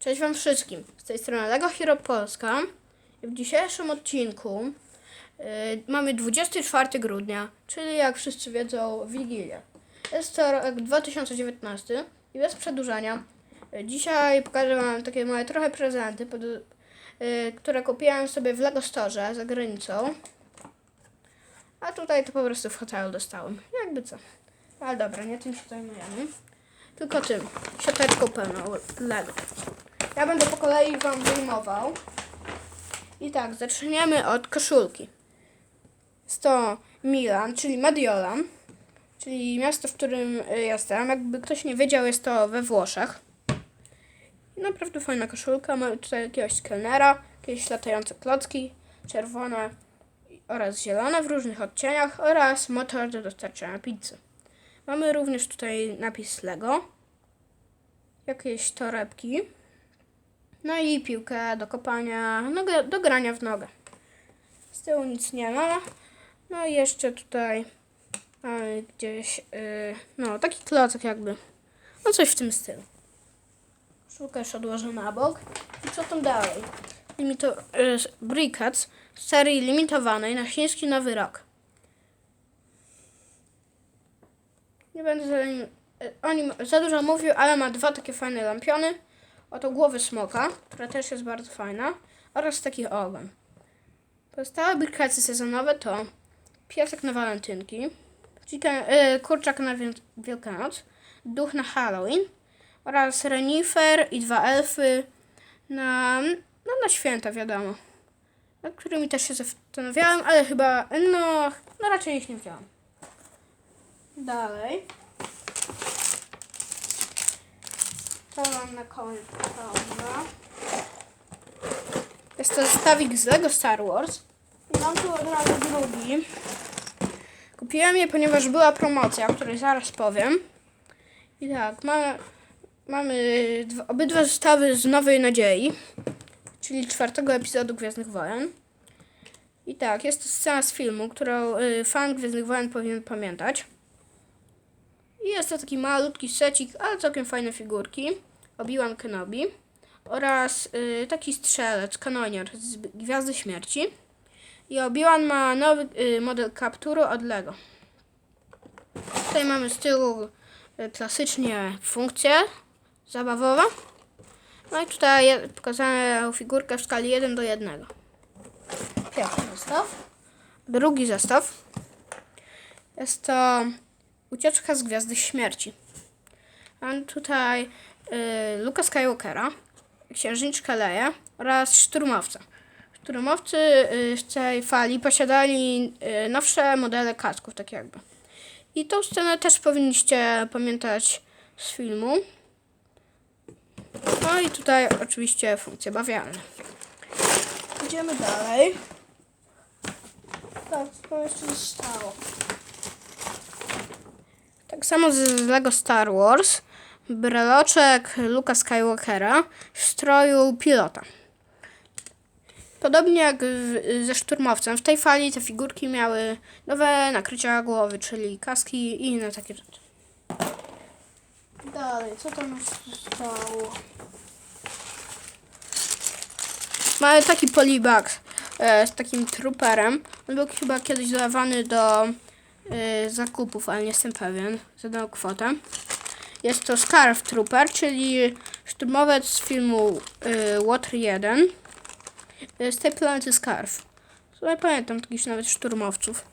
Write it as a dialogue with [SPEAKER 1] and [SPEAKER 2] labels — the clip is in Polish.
[SPEAKER 1] Cześć Wam wszystkim. Z tej strony Lego Hero Polska. W dzisiejszym odcinku y, mamy 24 grudnia, czyli jak wszyscy wiedzą, Wigilię. Jest to rok 2019 i bez przedłużania. y, Dzisiaj pokażę Wam takie małe trochę prezenty, pod, y, które kupiłem sobie w Lego Store za granicą. A tutaj to po prostu w hotelu dostałem. Jakby co. Ale dobra, nie tym się zajmujemy. Tylko tym. Siateczką pełną Lego. Ja będę po kolei Wam wyjmował. I tak, zaczniemy od koszulki. Jest to Milan, czyli Mediolan, czyli miasto, w którym y, jestem. Jakby ktoś nie wiedział, jest to we Włoszech. Naprawdę fajna koszulka. Mamy tutaj jakiegoś kelnera, jakieś latające klocki, czerwone oraz zielone w różnych odcieniach oraz motor do dostarczania pizzy. Mamy również tutaj napis Lego, jakieś torebki. No i piłkę do kopania, no, do grania w nogę. Z tyłu nic nie ma. No i jeszcze tutaj mamy gdzieś, yy, no taki klocek jakby. No coś w tym stylu. Już odłożę na bok. I co tam dalej? Limito, yy, Brickets z serii limitowanej na chiński Nowy Rok. Nie będę za, nim, y, o nim za dużo mówił, ale ma dwa takie fajne lampiony. Oto głowy smoka, która też jest bardzo fajna, oraz taki ogon. Pozostałe brikacje sezonowe to piesek na walentynki, chicken, y, kurczak na wiel- Wielkanoc, duch na Halloween oraz renifer i dwa elfy na, no, na święta, wiadomo. Nad którymi też się zastanawiałem, ale chyba, no, no raczej ich nie wziąłem. Dalej. To mam na. Dobra. Jest to zestawik z Lego Star Wars. I mam tu od razu drugi. Kupiłem je, ponieważ była promocja, o której zaraz powiem. I tak, mamy, mamy dwa, obydwa zestawy z Nowej Nadziei, czyli czwartego epizodu Gwiezdnych Wojen. I tak, jest to scena z filmu, którą y, fan Gwiezdnych Wojen powinien pamiętać. I jest to taki malutki secik, ale całkiem fajne figurki. Obi-Wan Kenobi oraz y, taki strzelec, kanonier z Gwiazdy Śmierci. I Obi-Wan ma nowy y, model kapturu od Lego. Tutaj mamy z tyłu y, klasycznie funkcję zabawową. No i tutaj pokazane figurkę w skali 1 do 1. Pierwszy zestaw. Drugi zestaw. Jest to Ucieczka z Gwiazdy Śmierci. Mam tutaj y, Luka Skywalkera, Księżniczkę Leję oraz Szturmowca. Szturmowcy y, z tej fali posiadali y, nowsze modele kasków, tak jakby. I tą scenę też powinniście pamiętać z filmu. No i tutaj oczywiście funkcje bawialne. Idziemy dalej. Tak, co jeszcze zostało? Tak samo z Lego Star Wars. Breloczek Luka Skywalkera w stroju pilota. Podobnie jak w, ze szturmowcem, w tej fali te figurki miały nowe nakrycia głowy, czyli kaski i inne takie rzeczy. Dalej, co tam jeszcze zostało? Mamy taki polibag e, z takim trooperem. On był chyba kiedyś dodawany do e, zakupów, ale nie jestem pewien. Zadał kwotę. Jest to Scarf Trooper, czyli szturmowiec z filmu y, Water 1 y, z tej planety Scarf. Tutaj pamiętam jakichś nawet szturmowców.